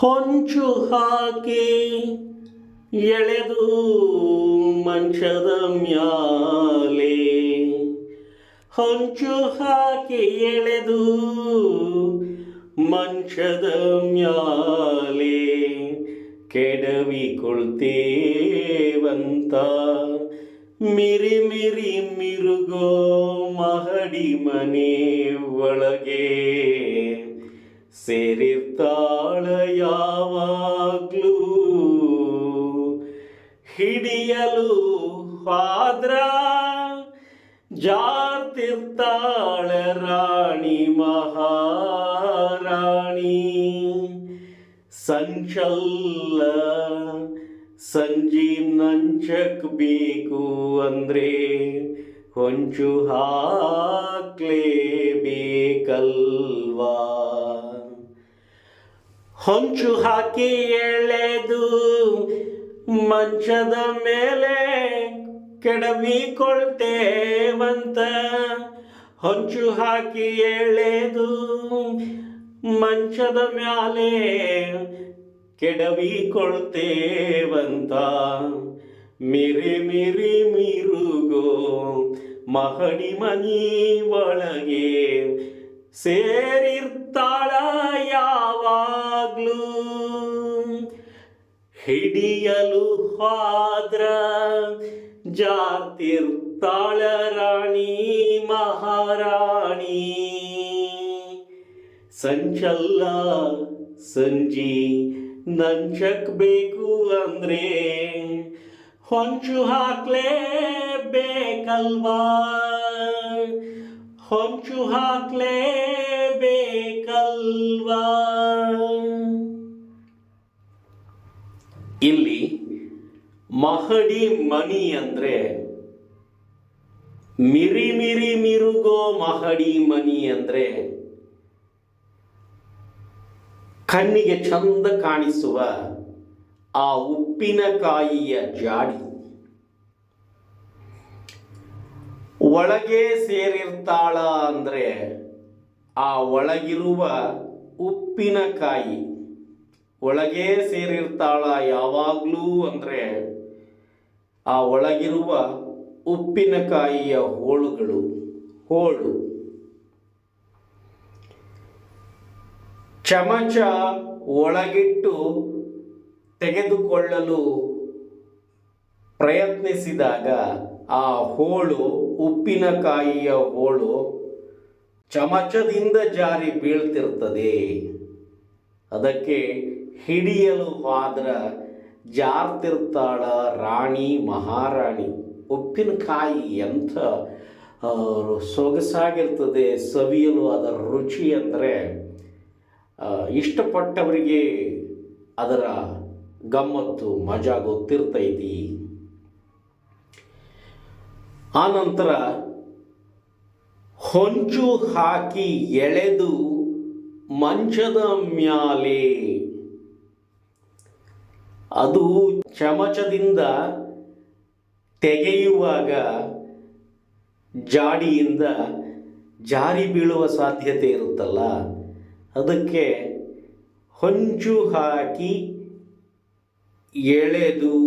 ಹೊಂಚು ಹಾಕಿ ಎಳೆದು ಮಂಚದ ಮ್ಯಾಲೆ. ಹೊಂಚು ಹಾಕಿ ಎಳೆದು ಮಂಚದ ಮ್ಯಾಲೆ. ಕೆಡವಿಕೊಳ್ತೇವಂತ ಮಿರಿ ಮಿರಿ ಮಿರುಗೋ ಮಹಡಿ ಮನೆ ಒಳಗೆ. ಸೇರಿರ್ತಾಳ ಯಾವಾಗ್ಲೂ ಹಿಡಿಯಲು ಪಾದ್ರ ಜಾತಿರ್ತಾಳ ರಾಣಿ ಮಹಾರಾಣಿ. ಸಂಚಲ್ಲ ಸಂಜಿ ನಂಚಕ್ ಬೇಕು ಅಂದ್ರೆ ಹೊಂಚು ಹಾಕ್ಲೇಬೇಕಲ್ವಾ ಹೊಂಚು ಹಾಕಿ ಎಳೆದು ಮಂಚದ ಮೇಲೆ ಕೆಡವಿಕೊಳ್ತೇವಂತ. ಹೊಂಚು ಹಾಕಿ ಎಳೆದು ಮಂಚದ ಮ್ಯಾಲೆ ಕೆಡವಿಕೊಳ್ತೇವಂತ. ಮಿರಿ ಮಿರಿ ಮಿರುಗೋ ಮಹಡಿ ಮನಿ ಒಳಗೆ ಸೇರಿರ್ತಾಳ. ಹಿಡಿಯಲು ಹಾದ್ರ. ಜಾತಿರ್ತಾಳ ರಾಣಿ ಮಹಾರಾಣಿ. ಸಂಚಲ್ಲ ಸಂಜಿ ನಂಚಕ್ ಬೇಕು ಅಂದ್ರೆ ಹೊಂಚು ಹಾಕ್ಲೇಬೇಕಲ್ವಾ ಹೊಂಚು ಹಾಕ್ಲೇಬೇಕಲ್ವಾ ಇಲ್ಲಿ ಮಹಡಿ ಮಣಿ ಅಂದ್ರೆ ಮಿರಿ ಮಿರಿ ಮಿರುಗೋ ಮಹಡಿ ಮಣಿ ಅಂದ್ರೆ ಕಣ್ಣಿಗೆ ಚಂದ ಕಾಣಿಸುವ ಆ ಉಪ್ಪಿನಕಾಯಿಯ ಜಾಡಿ. ಒಳಗೆ ಸೇರಿರ್ತಾಳ ಅಂದ್ರೆ ಆ ಒಳಗಿರುವ ಉಪ್ಪಿನಕಾಯಿ ಒಳಗೆ ಸೇರಿರ್ತಾಳ ಯಾವಾಗಲೂ ಅಂದ್ರೆ ಆ ಒಳಗಿರುವ ಉಪ್ಪಿನಕಾಯಿಯ ಹೋಳುಗಳು, ಹೋಳು. ಚಮಚ ಒಳಗಿಟ್ಟು ತೆಗೆದುಕೊಳ್ಳಲು ಪ್ರಯತ್ನಿಸಿದಾಗ ಆ ಹೋಳು, ಉಪ್ಪಿನಕಾಯಿಯ ಹೋಳು ಚಮಚದಿಂದ ಜಾರಿ ಬೀಳ್ತಿರ್ತದೆ. ಅದಕ್ಕೆ ಹಿಡಿಯಲು ಹೋದ್ರ ಜಾರ್ತಿರ್ತಾಳ ರಾಣಿ ಮಹಾರಾಣಿ. ಉಪ್ಪಿನಕಾಯಿ ಎಂಥ ಸೊಗಸಾಗಿರ್ತದೆ, ಸವಿಯಲು ಅದರ ರುಚಿ ಅಂದರೆ ಇಷ್ಟಪಟ್ಟವರಿಗೆ ಅದರ ಗಮ್ಮತ್ತು, ಮಜಾ ಗೊತ್ತಿರ್ತೈತಿ. ಆನಂತರ ಹೊಂಚು ಹಾಕಿ ಎಳೆದು ಮಂಚದ ಮ್ಯಾಲೆ ಅದು ಚಮಚದಿಂದ ತೆಗೆಯುವಾಗ ಜಾಡಿಯಿಂದ ಜಾರಿ ಬೀಳುವ ಸಾಧ್ಯತೆ ಇರುತ್ತಲ್ಲ? ಅದಕ್ಕೆ ಹೊಂಚು ಹಾಕಿ ಎಳೆದು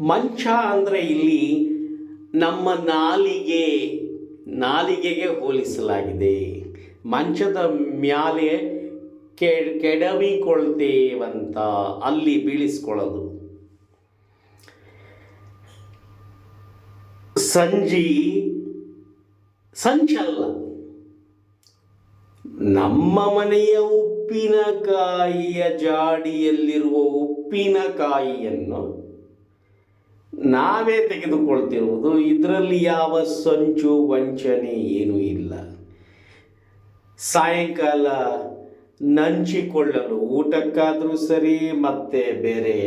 ಮಂಚ ಅಂದರೆ ಇಲ್ಲಿ ನಮ್ಮ ನಾಲಿಗೆ, ನಾಲಿಗೆಗೆ ಹೋಲಿಸಲಾಗಿದೆ. ಮಂಚದ ಮ್ಯಾಲೆ ಕೆಡವಿಕೊಳ್ತೇವಂತ ಅಲ್ಲಿ ಬೀಳಿಸ್ಕೊಳ್ಳೋದು. ಸಂಜಿ, ಸಂಚಲ್ಲ. ನಮ್ಮ ಮನೆಯ ಉಪ್ಪಿನಕಾಯಿಯ ಜಾಡಿಯಲ್ಲಿರುವ ಉಪ್ಪಿನಕಾಯಿಯನ್ನು ನಾವೇ ತೆಗೆದುಕೊಳ್ತಿರುವುದು. ಇದರಲ್ಲಿ ಯಾವ ಸಂಚು, ವಂಚನೆ ಏನೂ ಇಲ್ಲ. ಸಾಯಂಕಾಲ ನಂಚಿಕೊಳ್ಳಲು ಊಟಕ್ಕಾದರೂ ಸರಿ ಮತ್ತೆ ಬೇರೆ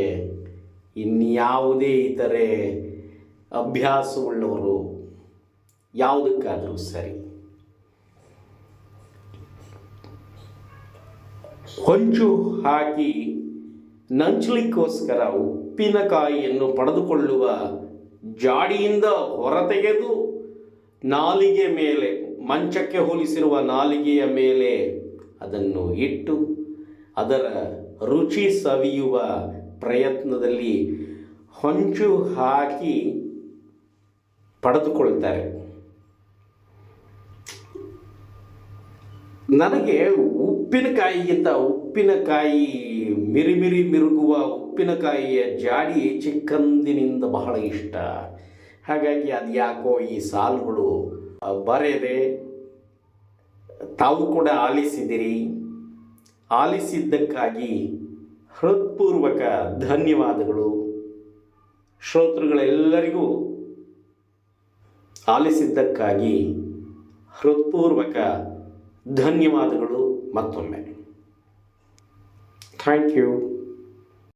ಇನ್ಯಾವುದೇ ಇತರೆ ಅಭ್ಯಾಸವುಳ್ಳವರು ಯಾವುದಕ್ಕಾದರೂ ಸರಿ. ಹೊಂಚು ಹಾಕಿ ನಂಚಲಿಕ್ಕೋಸ್ಕರ ಉಪ್ಪಿನಕಾಯಿಯನ್ನು ಪಡೆದುಕೊಳ್ಳುವ ಜಾಡಿಯಿಂದ ಹೊರತೆಗೆದು ನಾಲಿಗೆ ಮೇಲೆ ಮಂಚಕ್ಕೆ ಹೋಲಿಸಿರುವ ನಾಲಿಗೆಯ ಮೇಲೆ ಅದನ್ನು ಇಟ್ಟು ಅದರ ರುಚಿ ಸವಿಯುವ ಪ್ರಯತ್ನದಲ್ಲಿ ಹೊಂಚು ಹಾಕಿ ಪಡೆದುಕೊಳ್ತಾರೆ. ನನಗೆ ಉಪ್ಪಿನಕಾಯಿಗಿಂತ ಉಪ್ಪಿನಕಾಯಿ ಮಿರಿಮಿರಿ ಮಿರುಗುವ ಉಪ್ಪಿನಕಾಯಿಯ ಜಾಡಿ ಚಿಕ್ಕಂದಿನಿಂದ ಬಹಳ ಇಷ್ಟ. ಹಾಗಾಗಿ ಅದು ಯಾಕೋ ಈ ಸಾಲುಗಳು ಬರೆದೆ ತಾವು ಕೂಡ ಆಲಿಸಿದಿರಿ. ಆಲಿಸಿದ್ದಕ್ಕಾಗಿ ಹೃತ್ಪೂರ್ವಕ ಧನ್ಯವಾದಗಳು. ಶ್ರೋತೃಗಳೆಲ್ಲರಿಗೂ ಆಲಿಸಿದ್ದಕ್ಕಾಗಿ ಹೃತ್ಪೂರ್ವಕ ಧನ್ಯವಾದಗಳು ಮತ್ತೊಮ್ಮೆ. Thank you.